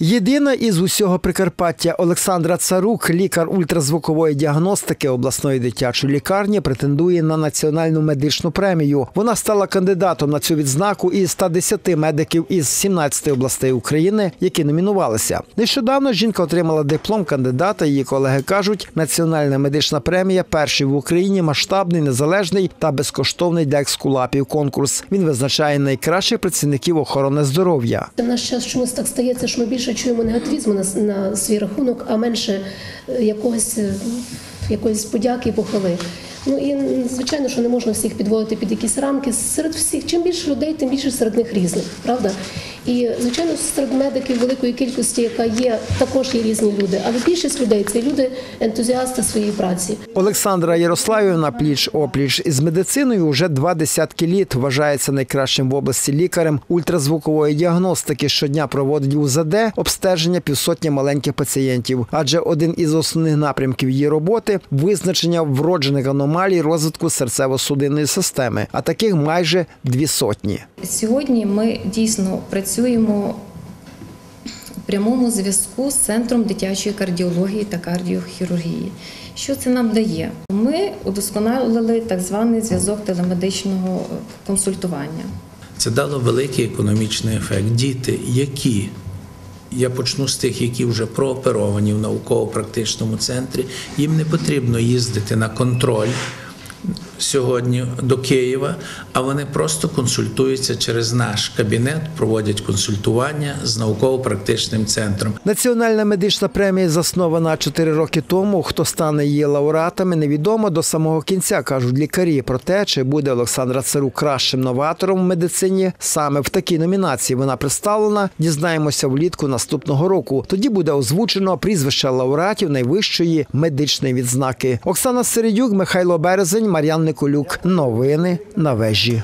Єдина із усього Прикарпаття Олександра Царук, лікар ультразвукової діагностики обласної дитячої лікарні, претендує на національну медичну премію. Вона стала кандидатом на цю відзнаку із 110 медиків із 17 областей України, які номінувалися. Нещодавно жінка отримала диплом кандидата. Її колеги кажуть, національна медична премія перший в Україні масштабний, незалежний та безкоштовний для екскулапів конкурс. Він визначає найкращих працівників охорони здоров'я. В наш час чомусь так стається, що ми більше чуємо негативізму на, на свій рахунок, а менше е, якогось, е, якоїсь подяки і похвали. Ну і звичайно, що не можна всіх підводити під якісь рамки. Серед всіх, чим більше людей, тим більше серед них різних, правда? І звичайно, серед медиків великої кількості, яка є, також є різні люди. Але більшість людей це люди ентузіасти своєї праці. Олександра Ярославівна пліч опліч із медициною вже два десятки літ вважається найкращим в області лікарем ультразвукової діагностики. Щодня проводить УЗД обстеження півсотні маленьких пацієнтів. Адже один із основних напрямків її роботи визначення вроджених аномалій розвитку серцево-судинної системи, а таких майже дві сотні. Сьогодні ми дійсно працюємо у прямому зв'язку з центром дитячої кардіології та кардіохірургії. Що це нам дає? Ми удосконалили так званий зв'язок телемедичного консультування. Це дало великий економічний ефект. Діти, які я почну з тих, які вже прооперовані в науково-практичному центрі, їм не потрібно їздити на контроль сьогодні до Києва, а вони просто консультуються через наш кабінет, проводять консультування з науково-практичним центром. Національна медична премія заснована 4 роки тому. Хто стане її лауреатами, невідомо до самого кінця кажуть лікарі. Про те, чи буде Олександра Царук кращим новатором в медицині саме в такій номінації вона представлена. Дізнаємося влітку наступного року. Тоді буде озвучено прізвища лауреатів найвищої медичної відзнаки. Оксана Середюк, Михайло Березень, Мар'ян Николюк. Новини на вежі.